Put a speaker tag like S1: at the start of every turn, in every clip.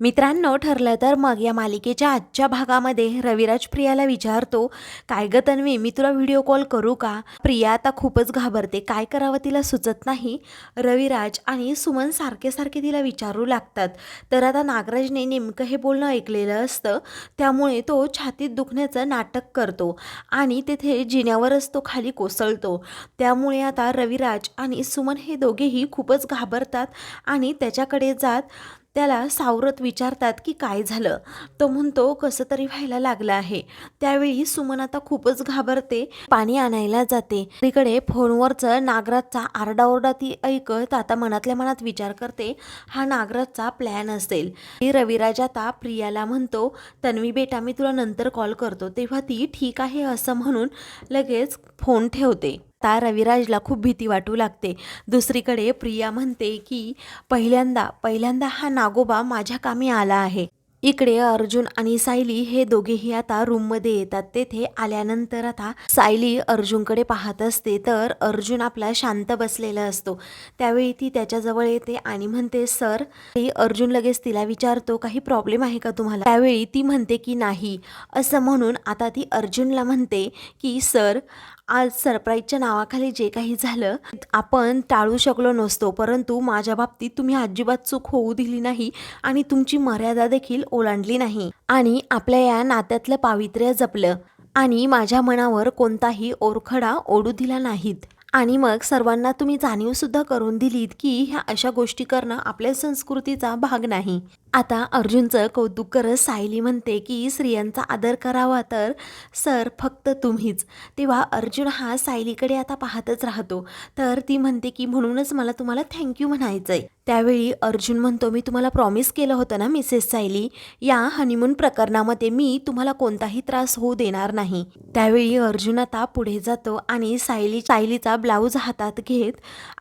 S1: मित्रांनो ठरलं तर मग या मालिकेच्या आजच्या भागामध्ये रविराज प्रियाला विचारतो काय ग तन्वी मी तुला व्हिडिओ कॉल करू का? प्रिया आता खूपच घाबरते काय करावं तिला सुचत नाही. रविराज आणि सुमन सारखे सारखे तिला विचारू लागतात. तर आता नागराजने नेमकं हे बोलणं ऐकलेलं असतं त्यामुळे तो छातीत दुखण्याचं नाटक करतो आणि तेथे जिन्यावरच तो खाली कोसळतो. त्यामुळे आता रविराज आणि सुमन हे दोघेही खूपच घाबरतात आणि त्याच्याकडे जात त्याला सावरत विचारतात की काय झालं? तो म्हणतो कसं तरी व्हायला लागलं आहे. त्यावेळी सुमन आता खूपच घाबरते. पाणी आणायला जाते. तिकडे फोनवरचं नागराजचा आरडाओरडा ती ऐकत आता मनातल्या मनात विचार करते हा नागराजचा प्लॅन असेल. ती रविराज आता प्रियाला म्हणतो तन्वी बेटा मी तुला नंतर कॉल करतो. तेव्हा ती ठीक आहे असं म्हणून लगेच फोन ठेवते. आता रविराजला खूप भीती वाटू लागते. दुसरीकडे प्रिया म्हणते की पहिल्यांदा पहिल्यांदा हा नागोबा माझ्या कामी आला आहे. इकडे अर्जुन आणि सायली हे दोघेही आता रूममध्ये येतात. तेथे आल्यानंतर आता सायली अर्जुनकडे पाहत असते. तर अर्जुन आपला शांत बसलेला असतो. त्यावेळी ती त्याच्याजवळ येते आणि म्हणते सर ती अर्जुन लगेच तिला विचारतो काही प्रॉब्लेम आहे का तुम्हाला? त्यावेळी ती म्हणते की नाही. असं म्हणून आता ती अर्जुनला म्हणते की सर आज सरप्राईजच्या नावाखाली जे काही झालं आपण टाळू शकलो नसतो. परंतु माझ्या बाबतीत तुम्ही अजिबात चूक होऊ दिली नाही आणि तुमची मर्यादा देखील ओलांडली नाही. आणि आपल्या या नात्यातलं पावित्र्य जपलं आणि माझ्या मनावर कोणताही ओरखडा ओढू दिला नाहीत. आणि मग सर्वांना तुम्ही जाणीवसुद्धा करून दिलीत की ह्या अशा गोष्टी करणं आपल्या संस्कृतीचा भाग नाही. आता अर्जुनचं कौतुक करत सायली म्हणते की स्त्रियांचा आदर करावा तर? सर फक्त तुम्हीच. तेव्हा अर्जुन हा सायलीकडे आता पाहतच राहतो. तर ती म्हणते की म्हणूनच मला तुम्हाला थँक्यू म्हणायचं आहे त्यावेळी अर्जुन म्हणतो मी तुम्हाला प्रॉमिस केलं होतं ना मिसेस सायली? या हनीमून प्रकरणामध्ये मी तुम्हाला कोणताही त्रास होऊ देणार नाही. त्यावेळी अर्जुन आता पुढे जातो आणि सायली सायलीचा ब्लाऊज हातात घेत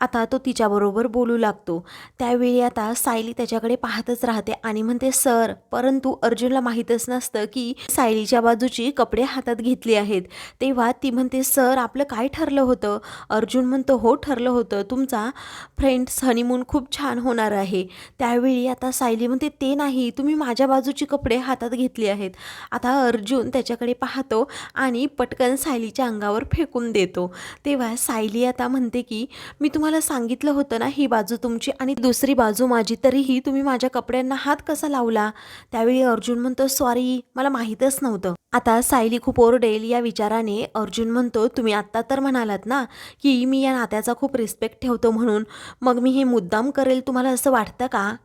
S1: आता तो तिच्याबरोबर बोलू लागतो. त्यावेळी आता सायली त्याच्याकडे पाहतच राहते आणि म्हणते सर परंतु अर्जुनला माहीतच नसतं की सायलीच्या बाजूची कपडे हातात घेतली आहेत. तेव्हा ती म्हणते सर आपलं काय ठरलं होतं? अर्जुन म्हणतो हो ठरलं होतं. तुमचा फ्रेंड्स हनीमून खूप छान होणार आहे. त्यावेळी आता सायली म्हणते ते नाही. तुम्ही माझ्या बाजूची कपडे हातात घेतली आहेत. आता अर्जुन त्याच्याकडे पाहतो आणि पटकन सायलीच्या अंगावर फेकून देतो. तेव्हा सायली आता म्हणते की मी तुम्हाला सांगितलं होतं ना ही बाजू तुमची आणि दुसरी बाजू माझी तरीही तुम्ही माझ्या कपड्यांना हात कसा लावला? त्यावेळी अर्जुन म्हणतो सॉरी मला माहीतच नव्हतं. आता सायली खूप ओरडेल या विचाराने अर्जुन म्हणतो तुम्ही आत्ता तर म्हणालात ना की मी या नात्याचा खूप रिस्पेक्ट ठेवतो म्हणून. मग मी हे मुद्दाम करेल तुम्हाला असं वाटतं का?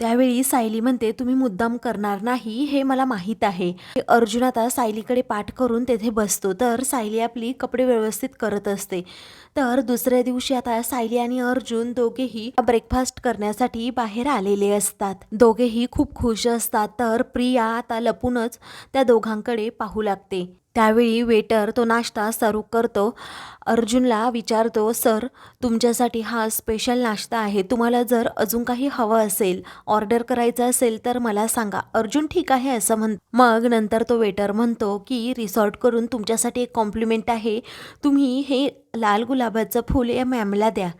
S1: त्यावेळी सायली म्हणते तुम्ही मुद्दाम करणार नाही हे मला माहीत आहे. अर्जुन आता सायलीकडे पाठ करून तेथे बसतो. तर सायली आपली कपडे व्यवस्थित करत असते. तर दुसऱ्या दिवशी आता सायली आणि अर्जुन दोघेही ब्रेकफास्ट करण्यासाठी बाहेर आलेले असतात. दोघेही खूप खुश असतात. तर प्रिया आता लपूनच त्या दोघांकडे पाहू लागते. त्यावेळी वेटर तो नाश्ता सर्व करतो. अर्जुनला विचारतो सर तुमच्यासाठी हा स्पेशल नाश्ता आहे. तुम्हाला जर अजून काही हवं असेल ऑर्डर करायचं असेल तर मला सांगा. अर्जुन ठीक आहे असं म्हण मग नंतर तो वेटर म्हणतो की रिसॉर्ट करून तुमच्यासाठी एक कॉम्प्लिमेंट आहे. तुम्ही हे लाल गुलाबाचं फूल या मॅमला द्या.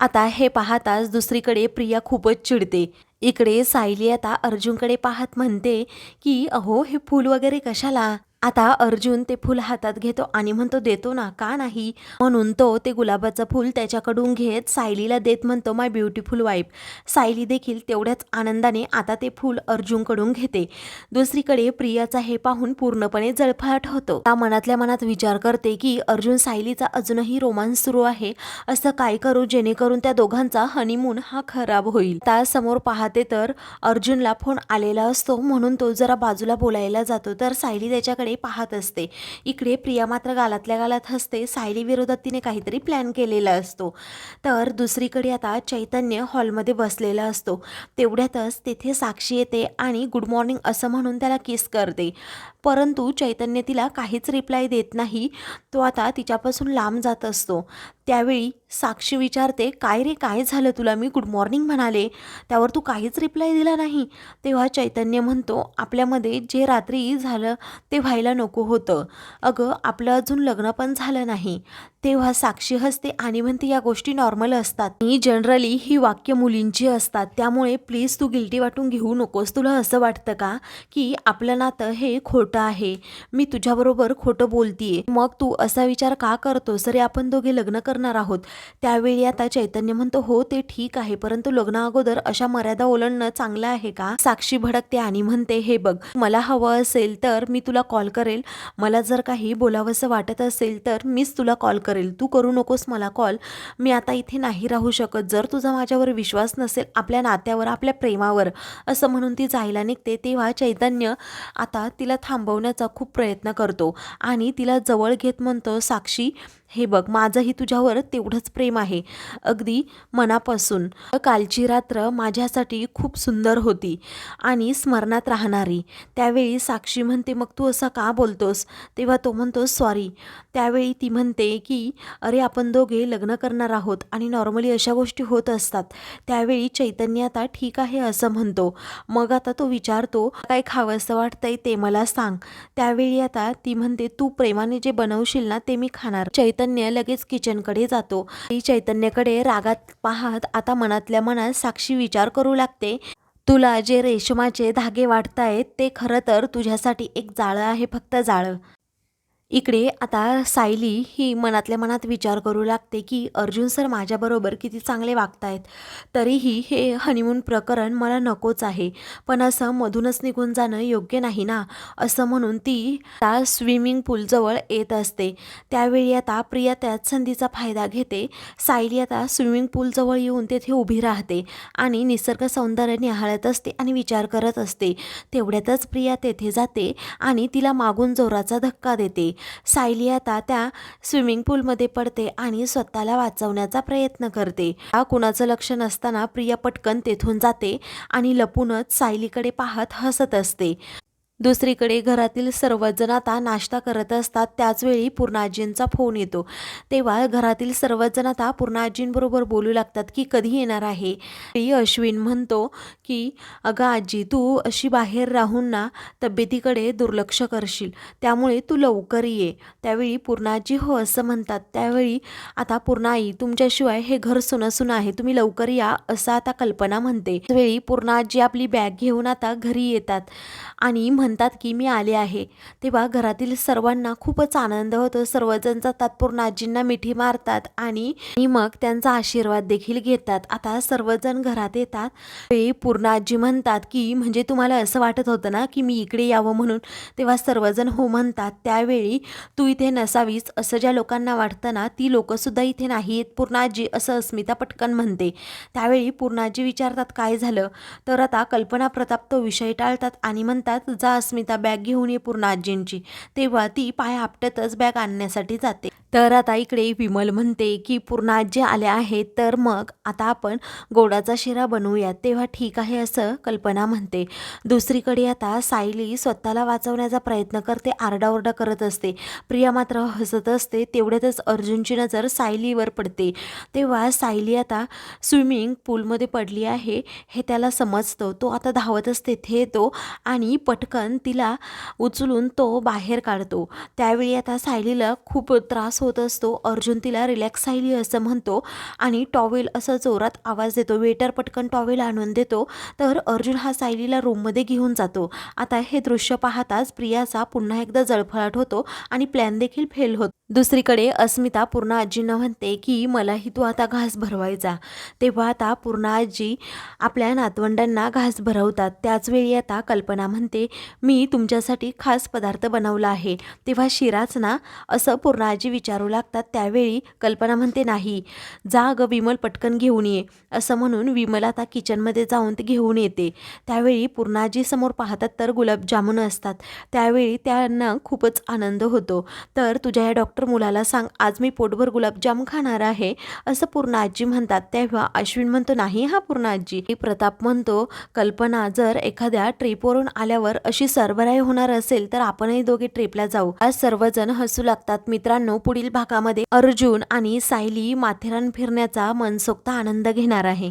S1: आता हे पाहताच दुसरीकडे प्रिया खूपच चिडते. इकडे सायली आता अर्जुनकडे पाहत म्हणते की अहो हे फूल वगैरे कशाला? आता अर्जुन ते फूल हातात घेतो आणि म्हणतो देतो ना का नाही? म्हणून तो ते गुलाबाचं फूल त्याच्याकडून घेत सायलीला देत म्हणतो माय ब्युटिफुल वाईफ सायली देखील तेवढ्याच आनंदाने आता ते फूल अर्जुनकडून घेते. दुसरीकडे प्रियाचा हे पाहून पूर्णपणे जळफाट होतो. त्या मनातल्या मनात विचार करते की अर्जुन सायलीचा अजूनही रोमांस सुरू आहे. असं काय करू जेणेकरून त्या दोघांचा हनीमून हा खराब होईल? त्या समोर पाहते तर अर्जुनला फोन आलेला असतो. म्हणून तो जरा बाजूला बोलायला जातो. तर सायली त्याच्याकडे पाहत असते. इकडे प्रिया मात्र गालातल्या गालात हसते. सायली विरोधात तिने काहीतरी प्लॅन केलेला असतो. तर दुसरीकडे आता चैतन्य हॉलमध्ये बसलेला असतो. तेवढ्यातच तेथे साक्षी येते आणि गुड मॉर्निंग असं म्हणून त्याला किस करते. परंतु चैतन्य तिला काहीच रिप्लाय देत नाही. तो आता तिच्यापासून लांब जात असतो. त्यावेळी साक्षी विचारते काय रे काय झालं तुला? मी गुड मॉर्निंग म्हणाले. त्यावर तू काहीच रिप्लाय दिला नाही. तेव्हा चैतन्य म्हणतो आपल्यामध्ये जे रात्री झालं ते व्हायला नको होतं. अगं आपलं अजून लग्न पण झालं नाही. तेव्हा साक्षी हसते आणि म्हणते या गोष्टी नॉर्मल असतात. आणि जनरली ही वाक्य मुलींची असतात. त्यामुळे प्लीज तू गिल्टी वाटून घेऊ नकोस. तुला असं वाटतं का की आपलं नातं हे खोटं आहे? मी तुझ्याबरोबर खोटं बोलतीये. मग तू असा विचार का करतोस? अरे आपण दोघे लग्न करणार आहोत. त्यावेळी आता चैतन्य म्हणतो हो ते ठीक आहे. परंतु लग्न अगोदर अशा मर्यादा ओलांडणं चांगलं आहे का? साक्षी भडकते आणि म्हणते हे बघ मला हवं असेल तर मी तुला कॉल करेल. मला जर काही बोलावंसं वाटत असेल तर मीच तुला कॉल करेल. तू करू नकोस मला कॉल मी आता इथे नाही राहू शकत. जर तुझा माझ्यावर विश्वास नसेल आपल्या नात्यावर आपल्या प्रेमावर असं म्हणून ती जायला निघते तेव्हा चैतन्य आता तिला थांबवण्याचा खूप प्रयत्न करतो. आणि तिला जवळ घेत म्हणतो साक्षी हे बघ माझंही तुझ्यावर तेवढंच प्रेम आहे. अगदी मनापासून. कालची रात्र माझ्यासाठी खूप सुंदर होती आणि स्मरणात राहणारी. त्यावेळी साक्षी म्हणते मग तू असं का बोलतोस? तेव्हा तो म्हणतो सॉरी त्यावेळी ती म्हणते की अरे आपण दोघे लग्न करणार आहोत आणि नॉर्मली अशा गोष्टी होत असतात. त्यावेळी चैतन्य आता ठीक आहे असं म्हणतो. मग आता तो विचारतो काय खावंसं वाटतंय ते मला सांग. त्यावेळी आता ती म्हणते तू प्रेमाने जे बनवशील ना ते मी खाणार. चैत चैतन्य लगेच किचनकडे जातो. चैतन्यकडे रागात पाहत आता मनातल्या मनात साक्षी विचार करू लागते. तुला जे रेशमाचे धागे वाटतायत ते खरं तर तुझ्यासाठी एक जाळं आहे फक्त जाळं. इकडे आता सायली ही मनातल्या मनात विचार करू लागते की अर्जुन सर माझ्याबरोबर किती चांगले वागतायत. तरीही हे हनीमून प्रकरण मला नकोच आहे. पण असं मधूनच निघून जाणं योग्य नाही ना? असं म्हणून ती त्या स्विमिंग पूलजवळ येत असते. त्यावेळी आता प्रिया त्याच संधीचा फायदा घेते. सायली आता स्विमिंग पूलजवळ येऊन तेथे उभी राहते आणि निसर्ग सौंदर्य निहाळत असते आणि विचार करत असते. तेवढ्यातच प्रिया तेथे जाते आणि तिला मागून जोराचा धक्का देते. सायली आता त्या स्विमिंग पूलमध्ये पडते आणि स्वतःला वाचवण्याचा प्रयत्न करते. हा कुणाचं लक्ष नसताना प्रिया पटकन तेथून जाते आणि लपूनच सायलीकडे पाहत हसत असते. दुसरीकडे घरातील सर्वजण आता नाश्ता करत असतात त्याचवेळी पूर्णाजींचा फोन येतो. तेव्हा घरातील सर्वजण आता पूर्णाजींबरोबर बोलू लागतात की कधी येणार आहे? ती अश्विन म्हणतो की अगं आजी तू अशी बाहेर राहून ना तब्येतीकडे दुर्लक्ष करशील. त्यामुळे तू लवकर ये. त्यावेळी पूर्णाजी हो असं म्हणतात. त्यावेळी आता पूर्णाई तुमच्याशिवाय हे घर सुनसुन आहे. तुम्ही लवकर या असं आता कल्पना म्हणते. त्यावेळी पूर्णाजी आपली बॅग घेऊन आता घरी येतात आणि म्हणतात की मी आले आहे. तेव्हा घरातील सर्वांना खूपच आनंद होतो. सर्वजण जातात पूर्णाजींना मिठी मारतात आणि मग त्यांचा आशीर्वाद देखील घेतात. आता सर्वजण घरात येतात. ते पूर्णाजी म्हणतात की म्हणजे तुम्हाला असं वाटत होतं ना की मी इकडे यावं म्हणून? तेव्हा सर्वजण हो म्हणतात. त्यावेळी तू इथे नसावीस असं ज्या लोकांना वाटतं ना ती लोकंसुद्धा इथे नाहीत पूर्णाजी असं अस्मिता पटकन म्हणते. त्यावेळी पूर्णाजी विचारतात काय झालं? तर आता कल्पना प्रताप तो विषय टाळतात आणि म्हणतात जा अस्मिता बॅग घेऊन ये पूर्ण आजींची. तेव्हा ती पाय आपटतच बॅग आणण्यासाठी जाते. तर आता इकडे विमल म्हणते की पूर्ण आजी आल्या आहेत तर मग आता आपण गोडाचा शिरा बनवूयात. तेव्हा ठीक आहे असं कल्पना म्हणते. दुसरीकडे आता सायली स्वतःला वाचवण्याचा प्रयत्न करते आरडाओरडा करत असते. प्रिया मात्र हसत असते तेवढ्यातच अर्जुनची नजर सायलीवर पडते. तेव्हा सायली आता स्विमिंग पूलमध्ये पडली आहे हे त्याला समजतं. तो आता धावतच तेथे येतो आणि पटकन तिला उचलून तो बाहेर काढतो. त्यावेळी आता सायलीला खूप त्रास होत असतो. अर्जुन तिला रिलॅक्स सायली असं म्हणतो आणि टॉवेल असं जोरात आवाज देतो. वेटर पटकन टॉवेल आणून देतो. तर अर्जुन हा सायलीला रूममध्ये घेऊन जातो. आता हे दृश्य पाहताच प्रियाचा पुन्हा एकदा जळफळाट होतो आणि प्लॅन देखील फेल होतो. दुसरीकडे अस्मिता पूर्ण आजींना म्हणते की मलाही तू आता घास भरवायचा तेव्हा आता पूर्ण आजी आपल्या नातवंडांना घास भरवतात. त्याचवेळी आता कल्पना म्हणते मी तुमच्यासाठी खास पदार्थ बनवला आहे. तेव्हा शिराच ना असं पूर्ण आजी विचारू लागतात. त्यावेळी कल्पना म्हणते नाही जा ग विमल पटकन घेऊन ये. असं म्हणून विमल आता किचनमध्ये जाऊन ते घेऊन येते. त्यावेळी पूर्णाजी समोर पाहतात तर गुलाबजामुन असतात. त्यावेळी त्यांना खूपच आनंद होतो. तर तुझ्या या डॉक्टर मुलाला सांग आज मी पोटभर गुलाबजाम खाणार आहे असं पूर्ण आजी म्हणतात. तेव्हा अश्विन म्हणतो नाही हा पूर्ण आजी. प्रताप म्हणतो कल्पना जर एखाद्या ट्रिपवरून आल्यावर अशी सरबराई होणार असेल तर आपणही दोघे ट्रिपला जाऊ. आज सर्वजण हसू लागतात. मित्रांनो पुढील भागामध्ये अर्जुन आणि सायली माथेरान फिरण्याचा मनसोक्त आनंद घेणार आहे.